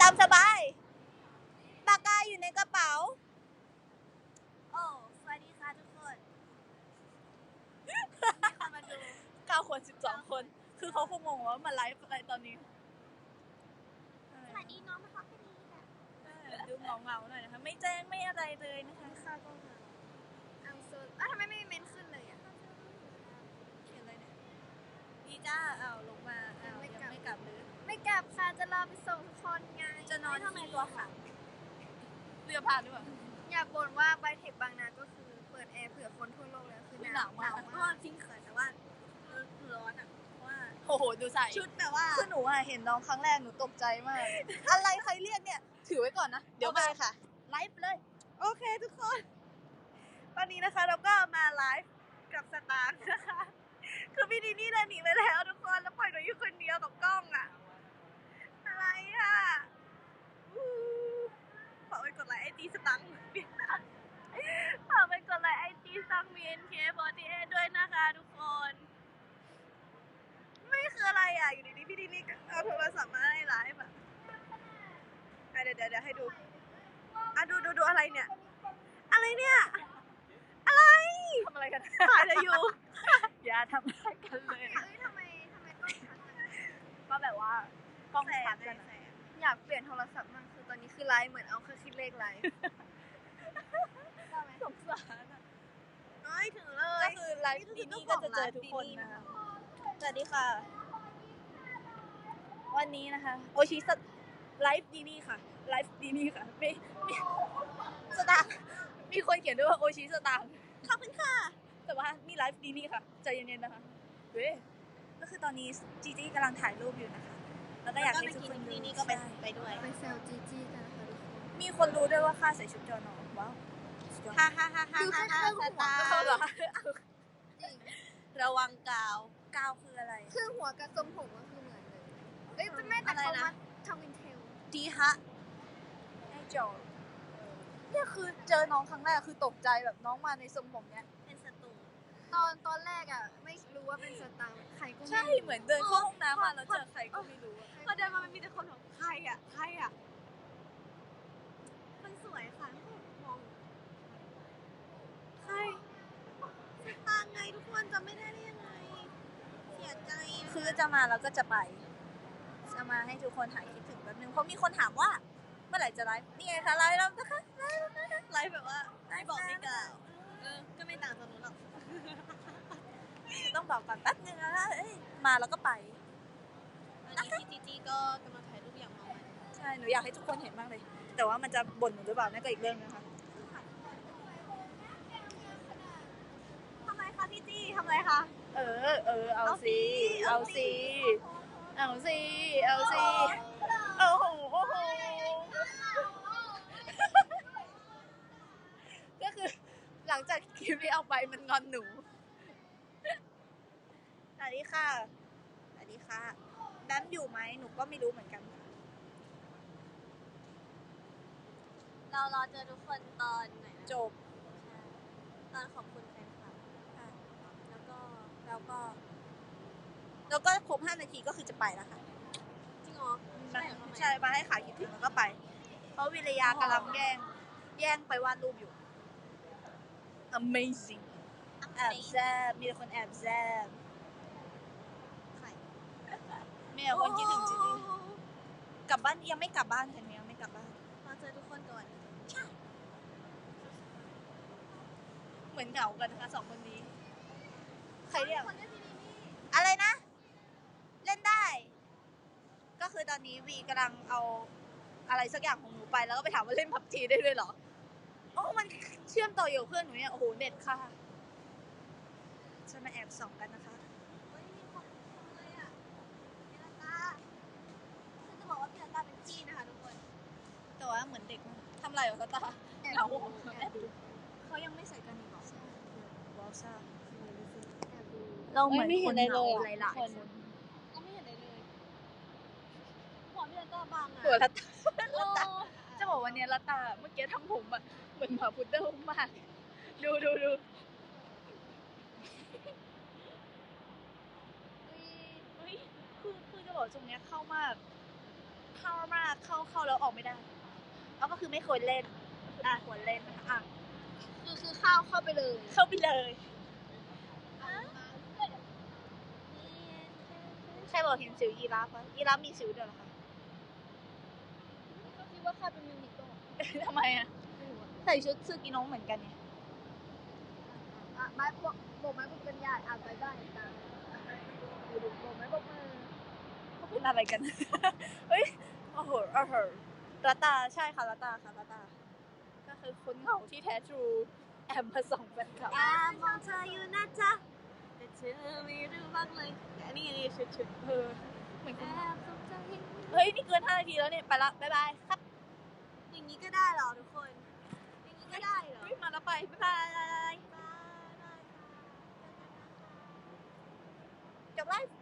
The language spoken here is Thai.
ตามสบาย ปากกาอยู่ในกระเป๋า โอ้ สวัสดีค่ะทุกคนมีคนมาดู เก้าคนสิบสองคน คือเขาคงงงว่ามาไลฟ์อะไรตอนนี้สวัสดีน้องมาครับพี่ค่ะเออดูเงาเงาๆหน่อยนะคะ ไม่แจ้งไม่อะไรเลยนะคะ ค่ะก็มาอังโซนอะทำไมไม่มีเมนขึ้นเลยอะ เขียนอะไรเนี่ย พี่จ้าเอาลงมาเอายังไม่ยังกลับไม่กลับหรือ ไม่กลับค่ะจะรอไปส่งทุกคนไง จะนอนทำไมที่ตัวค่ะเรือผ่านหรือเปล่าอยากบ่นว่าไบเทคบางนาก็คือเปิดแอร์เผื่อคนทั่วโลกแล้วคือหนาวหนาวมากเพราะว่าจริงเขินแต่ว่าร้อนอะเพราะว่าโอ้โหดูใส่ชุดแบบว่าคือหนูอะเห็นน้องครั้งแรกหนูตกใจมาก อะไรใครเรียกเนี่ย ถือไว้ก่อนนะเดี๋ยวมาค่ะไลฟ์เลย โอเคทุกคน ตอนนี้นะคะเราก็มาไลฟ์กับสตาร์นะคะคือพี่ดีนี่เดินหนีไปแล้วทุกคนแล้วปล่อยหนูอยู่คนเดียวกับกล้องอะอะไรอะอู้ฝากไปกดไลค์ไอจีสตังค์ฝากไปกดไลค์ไอจีสตังค์ BNK48 ด้วยนะคะทุกคน ไม่คืออะไรอะ อยู่ดีๆพี่ดีนี่ก็เอาโทรศัพท์มาให้ไลฟ์อะอะเดี๋ยวเดี๋ยวเดี๋ยวให้ดูอะดูดูดูอะไรเนี่ย อะไรเนี่ย อะไรทำอะไรกันถ่ายอะไรอยู่ อย่าทำอะไรกันเลยเฮ้ยทำไมทำไมต้องทักกันก็แบบว่ากล้องชัดกัน อะอยากเปลี่ยนโทรศัพท์มากคือตอนนี้คือไลฟ์เหมือนเอาเครื่องคิดเลขไลฟ์ได้ไหมสงสารอะเอ้ยถือเลก็ย คือไลฟ์ดีนี่ก็จะเจอทุกคนนะคะสวัสดีค่ะ วันนี้นะคะ โอชิสไลฟ์ดีนี่ค่ะ ไลฟ์ดีนี่ค่ะมีมีสตางค์มีคนเขียนด้วยว่าโอชิสตางค์ขอบคุณค่ะ แต่ว่ามีไลฟ์ดีนี่ค่ะ ใจเย็นๆนะคะ เว้ยก็คือตอนนี้จีจี้กำลังถ่ายรูปอยู่นะคะ แล้วก็อยากให้ทุกคนดูนี่ก็ไปใช่ไปด้วยไปแซวจีจี้กันนะคะทุกคนมีคนรู้ด้วยว่าค่าใส่ชุดจอนอว้าวสุดยอดฮ่าฮ่าฮ่าฮ่าดูแค่ฮ่าครึ่งหัวสตาร์เอาเหรอจริงระวังกาว กาวคืออะไรครึ่งหัวกับทรงผมก็คือเหมือนเลยเอ้ยจะไม่แต่อะไรเขานะมาทำวินเทลดีฮะให้จอเนี่ยคือเจอน้องครั้งแรกคือตกใจแบบน้องมาในทรงผมเนี้ยเป็นศัตรูตอนตอนแรกอะ ม่ใช่รู้เหมือนเดินเข้าห้องน้ำมาแล้วเจอใครก็ไม่รู้อะพอเดินมามันมีแต่คนบอกใครอะใครอะมันสวยค่ะมองใครสตางค์ไงทุกคนจำไม่ได้ได้ยังไง เสียใจนะคือจะมาแล้วก็จะไป จะมาให้ทุกคนหายคิดถึงแป๊บนึงเพราะมีคนถามว่า เมื่อไหร่จะไลฟ์นี่ไงคะไลฟ์แล้วนะคะไลฟ์แล้วนะคะไลฟ์แบบว่าไม่บอกไม่กล่าวเออก็ไม่ต่างจากหนูหรอก ต้องบอกก่อนแป๊บนึงนะคะเอ้ยมาแล้วก็ไปตอนนี้พี่จีจีก็กำลังถ่ายรูปอย่างเมามันใช่หนูอยากให้ทุกคนเห็นมากเลย แต่ว่ามันจะบ่นหนูหรือเปล่านั่นก็อีกเรื่องนึงนะคะทำไรคะพี่จีทำไรคะ เออเออเอาสิเอาเอาสิสิเอาสิเอาสิโอ้โหโอ้โหก็คือหลังจากคลิปนี้เอาไปมันงอนหนูส วัสดีค่ะ สวัสดีค่ะแบมอยู่ไหม หนูก็ไม่รู้เหมือนกันค่ะ เรารอเจอทุกคนตอนไหนนะจบตอนขอบคุณแฟนคลับค่ะ แล้วก็แล้วก็ แล้วก็ครบห้านาทีก็คือจะไปแล้วค่ะ จริงเหรอมาเหรอทำไมใช่มาให้ขายคิดถึงแล้วก็ไป เพราะวิรยากำลังแย่ง แย่งไปวาดรูปอยู่ amazing แอบแซบมีแต่คนแอบแซบใคร มีแต่คนคิดถึงจริงๆกลับบ้านยังไม่กลับบ้านค่ะยังไม่กลับบ้านรอเจอทุกคนก่อนเหมือนเหงากันนะคะสองคนนี้ ใครเรียก คนเรียกพี่ดีนี่อะไรนะ เล่นได้ ก็คือตอนนี้วีกำลังเอาอะไรสักอย่างของหนูไปแล้วก็ไปถามว่าเล่นพับจีได้ด้วยเหรอโอ้มันเชื่อมต่ออยู่กับเพื่อนหนูเนี่ย โอ้โหเน็ตค่ะจะมาแอบส่องกันนะคะ เฮ้ยมีคนเลยอะพี่ลันตาคือจะบอกว่าพี่ลันตาเป็นจี้นะคะทุกคน แต่ว่า เหมือนเด็กมากทำอะไรเหรอตาแอบเหงาดูแอบดูเขายังไม่ใส่กันอีกเหรอวอลซ่าแอบดูเราเหมือนไม่เห็คนนอะไรเลยเหงาอะหลายๆคนก็ไม่เห็นอะไรเลยหัวพี่ลันตาบางอะตัวละตาโอ้จะบอกวันนี้ละตาเมื่อกี้ทำผมอะเหมือนหมาพุดเดิ้ลมากดูดูดูเฮ้ยคือคือจะบอกตรงเนี้ยเข้ามาก เข้ามากเข้าเข้าแล้วบอกไม่ได้ เอาก็คือไม่ควรเล่น อะควรเล่นนะคะอะคือคือเข้าเข้าไปเลย เข้าไปเลย ใครบอกเห็นสิวยีราฟอะยีราฟมีสิวด้วยเหรอคะก็คิดว่าเข้าเป็นมินิโก้ทำไมอะไม่รู้อะใส่ชุดซึกิโนะเหมือนกันเนี่ยอะไม้บอกบอกไม้บอกกันยายอ่านไปได้ตามดูดูบอกไม้บอกมือเขาเป็นอะไรกัน เฮ้ยโอ้โหโอ้โห รัตตาใช่ค่ะรัตตาค่ะรัตตา ก็คือคนเหงาที่แท้ทรูแอมมาส่องแฟนคลับแอบมองเธออยู่นะจ๊ะแต่เธอไม่รู้บ้างเลยอันนี้อันนี้ชุดชุดเออเหมือนแอกันบสนใจเฮ้ยนี่เกิน5นาทีแล้วเนี่ยไปละบ๊ายบายครับอย่างนี้ก็ได้เหรอทุกคน อย่างนี้ก็ได้เหรอเฮ้ยมาแล้วไปบ๊ายบายจบไลฟ์